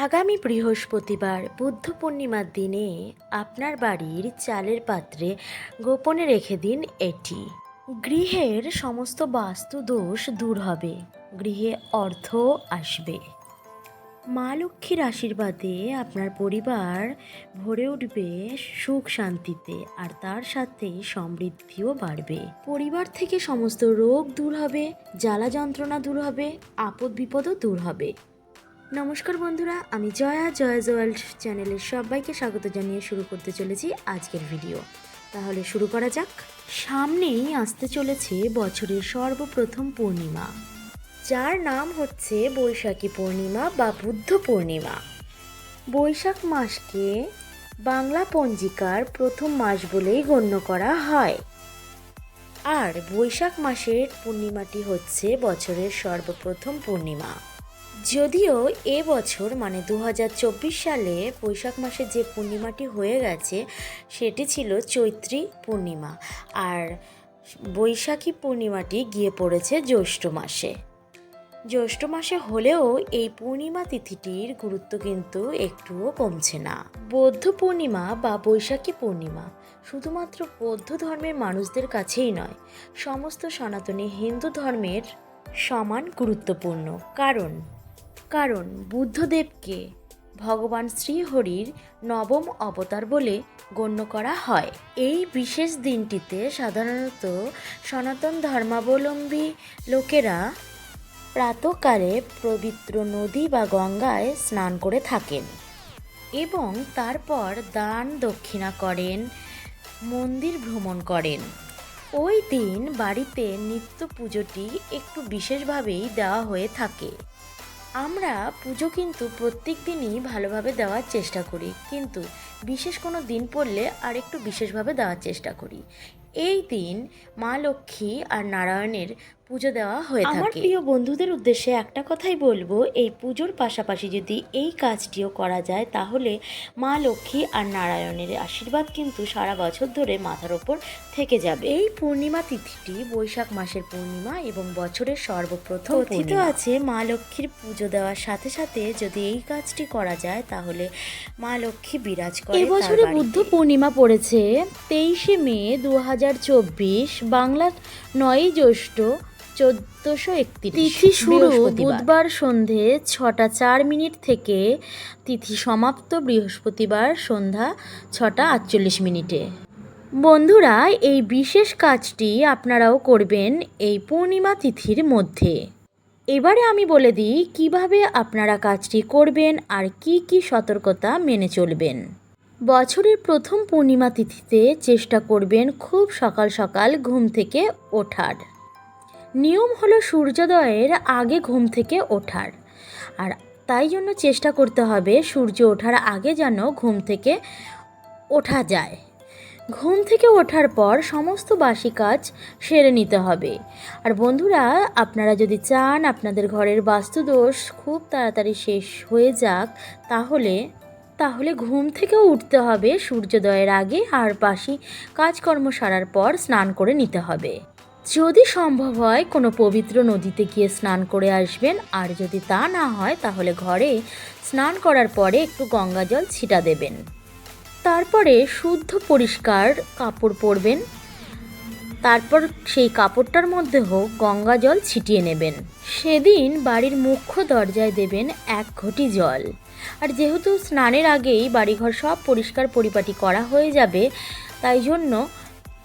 আগামী বৃহস্পতিবার বুদ্ধ পূর্ণিমার দিনে আপনার বাড়ির চালের পাত্রে গোপনে রেখে দিন এটি। গৃহের সমস্ত বাস্তু দোষ দূর হবে। গৃহে অর্থ আসবে। মা লক্ষ্মীর আশীর্বাদে আপনার পরিবার ভরে উঠবে সুখ শান্তিতে আর তার সাথে সমৃদ্ধিও বাড়বে। পরিবার থেকে সমস্ত রোগ দূর হবে, জ্বালা যন্ত্রণা দূর হবে, আপদ বিপদও দূর হবে। নমস্কার বন্ধুরা, আমি জয়া, জয়াজ ওয়ার্ল্ড চ্যানেলের সবাইকে স্বাগত জানিয়ে শুরু করতে চলেছি আজকের ভিডিও। তাহলে শুরু করা যাক। সামনেই আসতে চলেছে বছরের সর্বপ্রথম পূর্ণিমা, যার নাম হচ্ছে বৈশাখী পূর্ণিমা বা বুদ্ধ পূর্ণিমা। বৈশাখ মাসকে বাংলা পঞ্জিকার প্রথম মাস বলেই গণ্য করা হয়। আর বৈশাখ মাসের পূর্ণিমাটি হচ্ছে বছরের সর্বপ্রথম পূর্ণিমা। যদিও এ বছর মানে দু হাজার চব্বিশ সালে বৈশাখ মাসে যে পূর্ণিমাটি হয়ে গেছে, সেটি ছিল চৈত্রী পূর্ণিমা। আর বৈশাখী পূর্ণিমাটি গিয়ে পড়েছে জ্যৈষ্ঠ মাসে। জ্যৈষ্ঠ মাসে হলেও এই পূর্ণিমা তিথিটির গুরুত্ব কিন্তু একটুও কমছে না। বৌদ্ধ পূর্ণিমা বা বৈশাখী পূর্ণিমা শুধুমাত্র বৌদ্ধ ধর্মের মানুষদের কাছেই নয়, সমস্ত সনাতনী হিন্দু ধর্মের সমান গুরুত্বপূর্ণ। কারণ কারণ বুদ্ধদেবকে ভগবান শ্রীহরির নবম অবতার বলে গণ্য করা হয়। এই বিশেষ দিনটিতে সাধারণত সনাতন ধর্মাবলম্বী লোকেরা প্রাতকালে পবিত্র নদী বা গঙ্গায় স্নান করে থাকেন এবং তারপর দান দক্ষিণা করেন, মন্দির ভ্রমণ করেন। ওই দিন বাড়িতে নিত্য পুজোটি একটু বিশেষভাবেই দেওয়া হয়ে থাকে। আমরা পুজো কিন্তু প্রত্যেক দিনই ভালোভাবে দেওয়ার চেষ্টা করি, কিন্তু বিশেষ কোনো দিন পড়লে আর একটু বিশেষভাবে দেওয়ার চেষ্টা করি। এই দিন মা লক্ষ্মী আর নারায়ণের পুজো দেওয়া হয়ে থাকে। আমার প্রিয় বন্ধুদের উদ্দেশ্যে একটা কথাই বলব এই পুজোর পাশাপাশি যদি এই কাজটিও করা যায় তাহলে মা লক্ষ্মী আর নারায়ণের আশীর্বাদ কিন্তু সারা বছর ধরে মাথার ওপর থেকে যাবে। এই পূর্ণিমা তিথিটি বৈশাখ মাসের পূর্ণিমা এবং বছরের সর্বপ্রথম কথিত আছে মা লক্ষ্মীর পুজো দেওয়ার সাথে সাথে যদি এই কাজটি করা যায় তাহলে মা লক্ষ্মী বিরাজ করে এই বছরে বুদ্ধ পূর্ণিমা পড়েছে তেইশে মে দু হাজার চব্বিশ বাংলার নয়ই জ্যৈষ্ঠ চোদ্দশো একত্রিশ তিথি শুরু বুধবার সন্ধে ছটা চার মিনিট থেকে তিথি সমাপ্ত বৃহস্পতিবার সন্ধ্যা ছটা আটচল্লিশ মিনিটে। বন্ধুরা এই বিশেষ কাজটি আপনারাও করবেন এই পূর্ণিমা তিথির মধ্যে। এবারে আমি বলে দিই কীভাবে আপনারা কাজটি করবেন আর কি কি সতর্কতা মেনে চলবেন। বছরের প্রথম পূর্ণিমা তিথিতে চেষ্টা করবেন খুব সকাল সকাল ঘুম থেকে ওঠার। নিয়ম হলো সূর্যোদয়ের আগে ঘুম থেকে ওঠার। আর তাই জন্য চেষ্টা করতে হবে সূর্য ওঠার আগে যেন ঘুম থেকে ওঠা যায়। ঘুম থেকে ওঠার পর সমস্ত বাসি কাজ সেরে নিতে হবে। আর বন্ধুরা, আপনারা যদি চান আপনাদের ঘরের বাস্তুদোষ খুব তাড়াতাড়ি শেষ হয়ে যাক, তাহলে তাহলে ঘুম থেকেও উঠতে হবে সূর্যোদয়ের আগে আর বাসি কাজকর্ম সারার পর স্নান করে নিতে হবে। যদি সম্ভব হয়, কোনো পবিত্র নদীতে গিয়ে স্নান করে আসবেন। আর যদি তা না হয়, তাহলে ঘরে স্নান করার পরে একটু গঙ্গা জল ছিটা দেবেন। তারপরে শুদ্ধ পরিষ্কার কাপড় পরবেন। তারপর সেই কাপড়টার মধ্যে হোক গঙ্গা জল ছিটিয়ে নেবেন। সেদিন বাড়ির মুখ্য দরজায় দেবেন এক ঘটি জল। আর যেহেতু স্নানের আগেই বাড়িঘর সব পরিষ্কার পরিপাটি করা হয়ে যাবে, তাই জন্য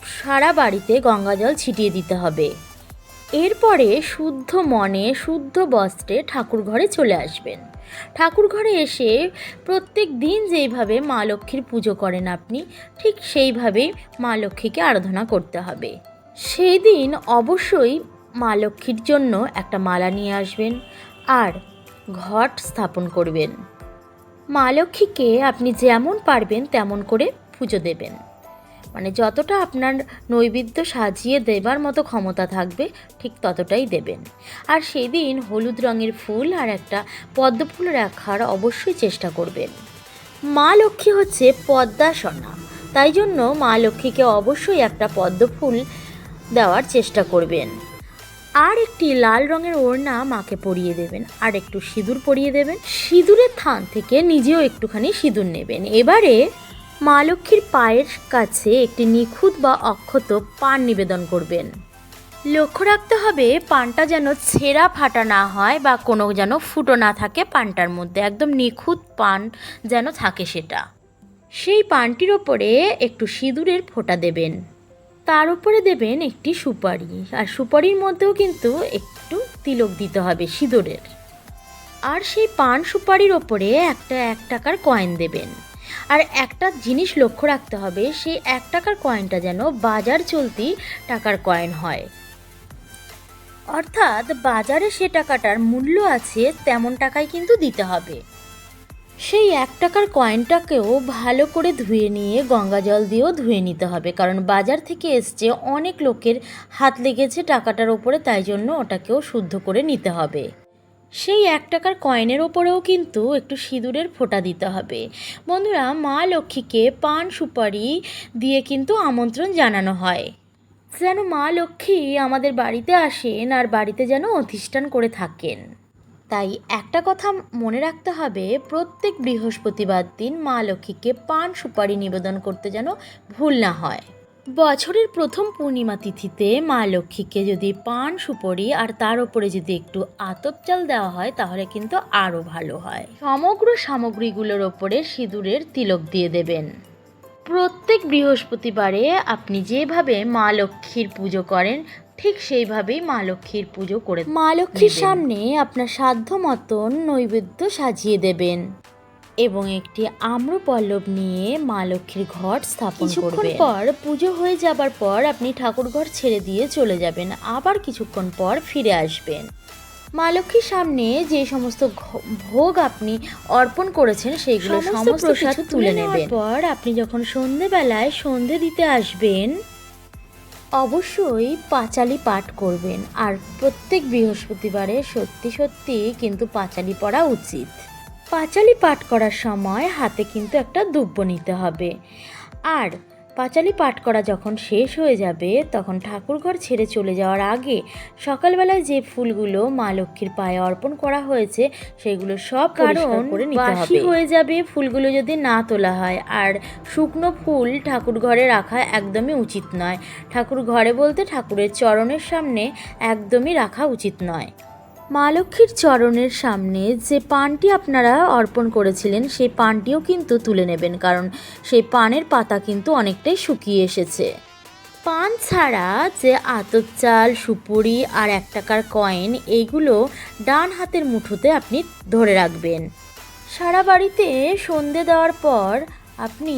সারা বাড়িতে গঙ্গা জল ছিটিয়ে দিতে হবে। এরপরে শুদ্ধ মনে, শুদ্ধ বস্ত্রে ঠাকুর ঘরে চলে আসবেন। ঠাকুর ঘরে এসে প্রত্যেক দিন যেইভাবে মা লক্ষ্মীর পুজো করেন আপনি, ঠিক সেইভাবেই মা লক্ষ্মীকে আরাধনা করতে হবে। সেই দিন অবশ্যই মা লক্ষ্মীর জন্য একটা মালা নিয়ে আসবেন আর ঘট স্থাপন করবেন। মা লক্ষ্মীকে আপনি যেমন পারবেন তেমন করে পুজো দেবেন। মানে যতটা আপনার নৈবেদ্য সাজিয়ে দেবার মতো ক্ষমতা থাকবে, ঠিক ততটাই দেবেন। আর সেদিন হলুদ রঙের ফুল আর একটা পদ্ম ফুল রাখার অবশ্যই চেষ্টা করবেন। মা লক্ষ্মী হচ্ছে পদ্মাসনা তাই জন্য মা লক্ষ্মীকে অবশ্যই একটা পদ্ম ফুল দেওয়ার চেষ্টা করবেন। আর একটি লাল রঙের ওড়না মাকে পরিয়ে দেবেন, আর একটু সিঁদুর পরিয়ে দেবেন। সিঁদুরের থান থেকে নিজেও একটুখানি সিঁদুর নেবেন। এবারে মা লক্ষ্মীর পায়ের কাছে একটি নিখুঁত বা অক্ষত পান নিবেদন করবেন। লক্ষ্য রাখতে হবে, পানটা যেন ছেঁড়া ফাটা না হয় বা কোনো যেন ফুটো না থাকে পানটার মধ্যে। একদম নিখুঁত পান যেন থাকে সেটা। সেই পানটির ওপরে একটু সিঁদুরের ফোঁটা দেবেন। তার উপরে দেবেন একটি সুপারি। আর সুপারির মধ্যেও কিন্তু একটু তিলক দিতে হবে সিঁদুরের। আর সেই পান সুপারির ওপরে একটা এক টাকার কয়েন দেবেন। আর একটা জিনিস লক্ষ্য রাখতে হবে, সেই এক টাকার কয়েনটা যেন বাজার চলতি টাকার কয়েন হয়। অর্থাৎ বাজারে সে টাকাটার মূল্য আছে, তেমন টাকাই কিন্তু দিতে হবে। সেই এক টাকার কয়েনটাকেও ভালো করে ধুয়ে নিয়ে গঙ্গা জল দিয়েও ধুয়ে নিতে হবে, কারণ বাজার থেকে এসছে অনেক লোকের হাত লেগেছে টাকাটার ওপরে, তাই জন্য ওটাকেও শুদ্ধ করে নিতে হবে। সেই এক টাকার কয়েনের ওপরেও কিন্তু একটু সিঁদুরের ফোঁটা দিতে হবে। বন্ধুরা, মা লক্ষ্মীকে পান সুপারি দিয়ে কিন্তু আমন্ত্রণ জানানো হয়। যেন মা লক্ষ্মী আমাদের বাড়িতে আসেন আর বাড়িতে যেন অধিষ্ঠান করে থাকেন। তাই একটা কথা মনে রাখতে হবে, প্রত্যেক বৃহস্পতিবার দিন মা লক্ষ্মীকে পান সুপারি নিবেদন করতে যেন ভুল না হয়। বছরের প্রথম পূর্ণিমা তিথিতে মা লক্ষ্মীকে যদি পান সুপরি আর তার উপরে যদি একটু আতপ চাল দেওয়া হয় তাহলে কিন্তু আরও ভালো হয়। সমগ্র সামগ্রীগুলোর ওপরে সিঁদুরের তিলক দিয়ে দেবেন। প্রত্যেক বৃহস্পতিবারে আপনি যেভাবে মা লক্ষ্মীর পুজো করেন ঠিক সেইভাবেই মা লক্ষ্মীর পুজো করে মা লক্ষ্মীর সামনে আপনার সাধ্য মতন নৈবেদ্য সাজিয়ে দেবেন। এবং একটি আম্রপল্লব নিয়ে মা লক্ষ্মীর ঘট স্থাপন কিছুক্ষণ পর পুজো হয়ে যাবার পর আপনি ঠাকুর ঘর ছেড়ে দিয়ে চলে যাবেন। আবার কিছুক্ষণ পর ফিরে আসবেন। মা লক্ষ্মীর সামনে যে সমস্ত ভোগ আপনি অর্পণ করেছেন সেগুলো সমস্ত প্রসাদ তুলে তুলে নেবেন। পর আপনি যখন সন্ধেবেলায় সন্ধে দিতে আসবেন অবশ্যই পাঁচালি পাঠ করবেন। আর প্রত্যেক বৃহস্পতিবারে সত্যি সত্যি কিন্তু পাঁচালি পড়া উচিত। পাঁচালি পাঠ করার সময় হাতে কিন্তু একটা দুব্য নিতে হবে। আর পাঁচালি পাঠ করা যখন শেষ হয়ে যাবে তখন ঠাকুরঘর ছেড়ে চলে যাওয়ার আগে সকালবেলায় যে ফুলগুলো মা লক্ষ্মীর পায়ে অর্পণ করা হয়েছে সেগুলো সব কারণ করে নিতে বাসি হয়ে যাবে ফুলগুলো যদি না তোলা হয়। আর শুকনো ফুল ঠাকুর ঘরে রাখা একদমই উচিত নয়। ঠাকুর ঘরে বলতে ঠাকুরের চরণের সামনে একদমই রাখা উচিত নয়। মা লক্ষ্মীর চরণের সামনে যে পানটি আপনারা অর্পণ করেছিলেন, সেই পানটিও কিন্তু তুলে নেবেন, কারণ সেই পানের পাতা কিন্তু অনেকটাই শুকিয়ে এসেছে। পান ছাড়া যে আতপ চাল, সুপুরি আর এক টাকার কয়েন এইগুলো ডান হাতের মুঠোতে আপনি ধরে রাখবেন। সারা বাড়িতে সন্ধে দেওয়ার পর আপনি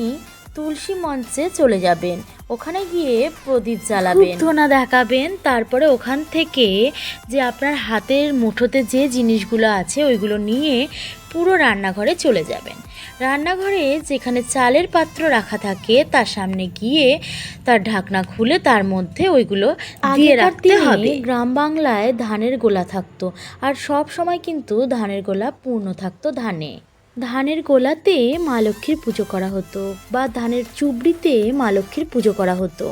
তুলসী মঞ্চে চলে যাবেন। ওখানে গিয়ে প্রদীপ জ্বালাবেন। ধোনা দেখাবেন। তারপরে ওখান থেকে যে আপনার হাতের মুঠোতে যে জিনিসগুলো আছে ওইগুলো নিয়ে পুরো রান্নাঘরে চলে যাবেন। রান্নাঘরে যেখানে চালের পাত্র রাখা থাকে তার সামনে গিয়ে তার ঢাকনা খুলে তার মধ্যে ওইগুলো দিয়ে রাখতে হবে। গ্রাম বাংলায় ধানের গোলা থাকতো আর সব সময় কিন্তু ধানের গোলা পূর্ণ থাকতো ধানে। ধানের গোলাতে মা লক্ষ্মীর পুজো করা হতো বা ধানের চুবড়িতে মা লক্ষ্মীর পুজো করা হতো।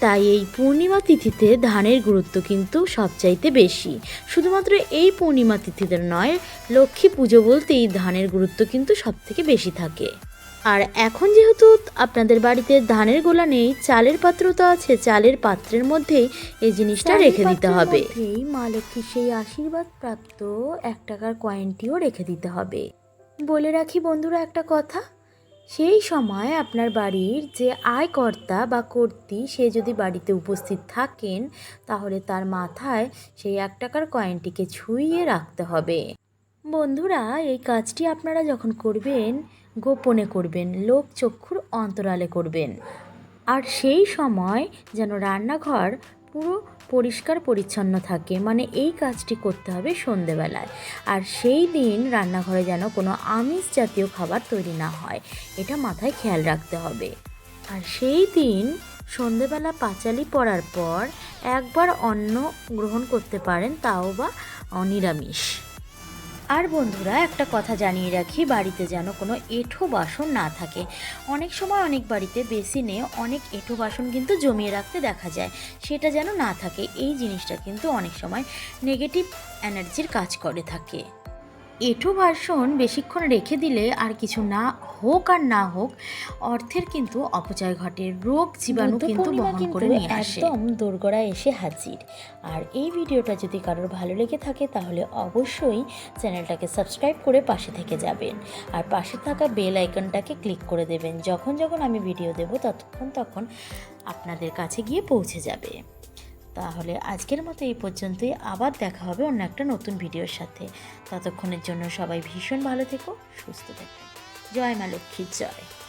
তাই এই পূর্ণিমা তিথিতে ধানের গুরুত্ব কিন্তু সবচাইতে বেশি। শুধুমাত্র এই পূর্ণিমা তিথিতে নয় লক্ষ্মী পুজো বলতেই ধানের গুরুত্ব কিন্তু সব থেকে বেশি থাকে। আর এখন যেহেতু আপনাদের বাড়িতে ধানের গোলা নেই চালের পাত্র তো আছে চালের পাত্রের মধ্যেই এই জিনিসটা রেখে দিতে হবে। মা লক্ষ্মীর সেই আশীর্বাদ প্রাপ্ত এক টাকার কয়েনটিও রেখে দিতে হবে। বলে রাখি বন্ধুরা একটা কথা, সেই সময় আপনার বাড়ির যে আয়কর্তা বা কর্ত্রী সে যদি বাড়িতে উপস্থিত থাকেন, তাহলে তার মাথায় সেই এক টাকার কয়েনটিকে ছুঁইয়ে রাখতে হবে। বন্ধুরা, এই কাজটি আপনারা যখন করবেন, গোপনে করবেন, লোক চক্ষুর অন্তরালে করবেন। আর সেই সময় যেন রান্নাঘর পুরো পরিষ্কার পরিচ্ছন্ন থাকে। মানে এই কাজটি করতে হবে সন্ধেবেলায়। আর সেই দিন রান্নাঘরে যেন কোনো আমিষ জাতীয় খাবার তৈরি না হয়, এটা মাথায় খেয়াল রাখতে হবে। আর সেই দিন সন্ধেবেলা পাঁচালি পড়ার পর একবার অন্ন গ্রহণ করতে পারেন তাও বা নিরামিষ আর বন্ধুরা, একটা কথা জানিয়ে রাখি, বাড়িতে যেন কোনো এঁঠো বাসন না থাকে। অনেক সময় অনেক বাড়িতে বেসিনে অনেক এঁঠো বাসন কিন্তু জমিয়ে রাখতে দেখা যায়, সেটা যেন না থাকে। এই জিনিসটা কিন্তু অনেক সময় নেগেটিভ এনার্জির কাজ করে থাকে। এঁঠো বাসন বেশিক্ষণ রেখে দিলে আর কিছু না হোক আর না হোক অর্থের কিন্তু অপচয় ঘটে রোগ জীবাণু কিন্তু বহন করে নিয়ে আসে। একদম দোরগোড়ায় এসে হাজির। আর এই ভিডিওটা যদি কারোর ভালো লেগে থাকে তাহলে অবশ্যই চ্যানেলটাকে সাবস্ক্রাইব করে পাশে থেকে যাবেন। আর পাশে থাকা বেল আইকনটাকে ক্লিক করে দেবেন। যখন যখন আমি ভিডিও দেব ততক্ষণ তখন আপনাদের কাছে গিয়ে পৌঁছে যাবে। তাহলে আজকের মতো এই পর্যন্তই। আবার দেখা হবে অন্য একটা নতুন ভিডিওর সাথে। ততক্ষণের জন্য সবাই ভীষণ ভালো থেকো, সুস্থ থেকো। জয় মা লক্ষ্মীর জয়।